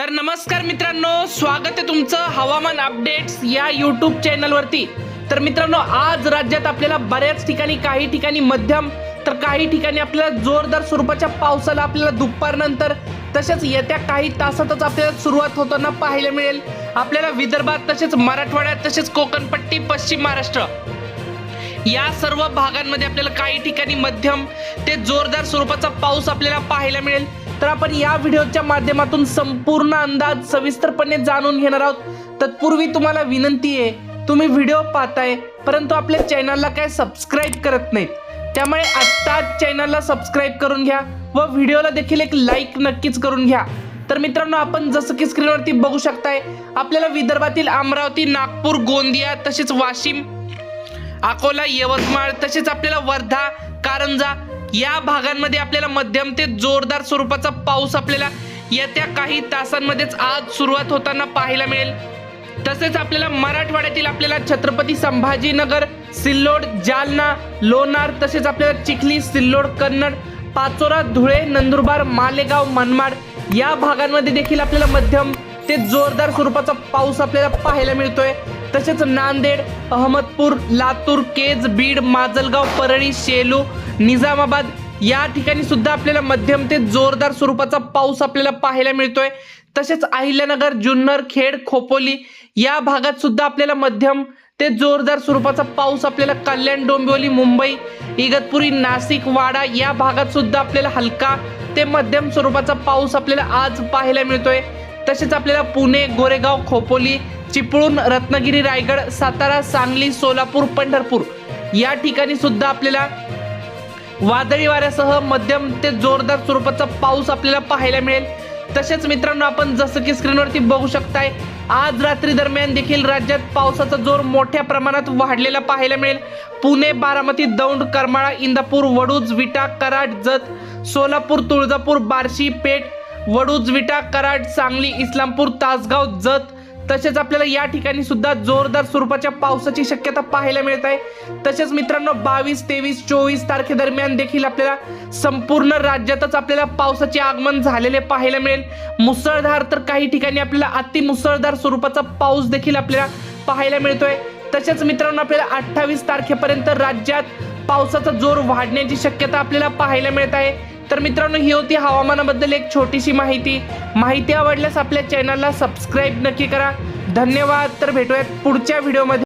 तर नमस्कार मित्रांनो स्वागत आहे तुमचं हवामान अपडेट्स या यूट्यूब चॅनलवरती तर मित्रांनो आज राज्यात आपल्याला बऱ्याच ठिकाणी काही ठिकाणी मध्यम तर काही ठिकाणी आपल्याला जोरदार स्वरूपाच्या पावसाला आपल्याला दुपारनंतर तसेच येत्या काही तासातच आपल्याला सुरुवात होताना पाहायला मिळेल. आपल्याला विदर्भात तसेच मराठवाड्यात तसेच कोकणपट्टी पश्चिम महाराष्ट्र. या सर्व भागांमध्ये आपल्याला काही ठिकाणी मध्यम ते जोरदार स्वरूपाचा पाऊस आपल्याला पाहायला मिळेल. तर आपण या व्हिडिओच्या माध्यमातून संपूर्ण अंदाज सविस्तरपणे जाणून घेणार आहोत. तत्पूर्वी तुम्हाला विनंती आहे तुम्ही व्हिडिओ पाहताय परंतु आपल्या चॅनलला काय सबस्क्राईब करत नाहीत. त्यामुळे आत्ताच चॅनलला सबस्क्राईब करून घ्या व व्हिडिओला देखील एक लाईक नक्कीच करून घ्या. तर मित्रांनो आपण जसं की स्क्रीनवरती बघू शकताय आपल्याला विदर्भातील अमरावती नागपूर गोंदिया तसेच वाशिम अकोला यवतमाळ तसेच आपल्याला वर्धा कारंजा या भागांमध्ये आपल्याला मध्यम ते जोरदार स्वरूपाचा पाऊस आपल्याला येत्या काही तासांमध्येच आज सुरुवात होताना पाहायला मिळेल. तसेच आपल्याला मराठवाड्यातील आपल्याला छत्रपती संभाजीनगर सिल्लोड जालना लोणार तसेच आपल्याला चिखली सिल्लोड कन्नड पाचोरा धुळे नंदुरबार मालेगाव मनमाड या भागांमध्ये देखील आपल्याला मध्यम ते जोरदार स्वरूपाचा पाऊस आपल्याला पाहायला मिळतोय. तसेच नांदेड अहमदपूर लातूर केज बीड माजलगाव परळी शेलू निजामाबाद या ठिकाणी सुद्धा आपल्याला मध्यम ते जोरदार स्वरूपाचा पाऊस आपल्याला पाहायला मिळतोय. तसेच अहिल्यानगर जुन्नर खेड खोपोली या भागात सुद्धा आपल्याला मध्यम ते जोरदार स्वरूपाचा पाऊस आपल्याला कल्याण डोंबिवली मुंबई इगतपुरी नाशिक वाडा या भागात सुद्धा आपल्याला हलका ते मध्यम स्वरूपाचा पाऊस आपल्याला आज पाहायला मिळतोय. तसेच आपल्याला पुणे गोरेगाव खोपोली चिपळूण रत्नागिरी रायगड सातारा सांगली सोलापूर पंढरपूर या ठिकाणी सुद्धा आपल्याला वादळी वाऱ्यासह मध्यम ते जोरदार स्वरूपाचा पाऊस आपल्याला पाहायला मिळेल. तसेच मित्रांनो आपण जसं की स्क्रीनवरती बघू शकताय आज रात्री दरम्यान देखील राज्यात पावसाचा जोर मोठ्या प्रमाणात वाढलेला पाहायला मिळेल. पुणे बारामती दौंड करमाळा इंदापूर वडूज विटा कराड जत सोलापूर तुळजापूर बार्शी पेठ वडूज विटा कराड सांगली इस्लामपूर तासगाव जत तसेच आपल्याला या ठिकाणी सुद्धा जोरदार स्वरूपाच्या पावसाची शक्यता पाहायला मिळत आहे तसेच मित्रांनो बावीस तेवीस चोवीस तारखेदरम्यान देखील आपल्याला संपूर्ण राज्यातच आपल्याला पावसाचे आगमन झालेले पाहायला मिळेल. मुसळधार तर काही ठिकाणी आपल्याला अति मुसळधार स्वरूपाचा पाऊस देखील आपल्याला पाहायला मिळतोय. तसेच मित्रांनो आपल्याला अठ्ठावीस तारखेपर्यंत राज्यात पावसाचा जोर वाढण्याची शक्यता आपल्याला पाहायला मिळत आहे. तर मित्रांनो ही होती हवामानाबद्दल एक छोटीशी माहिती. माहिती आवडल्यास आपल्या चॅनलला सबस्क्राईब नक्की करा. धन्यवाद. तर भेटूयात पुढच्या व्हिडिओमध्ये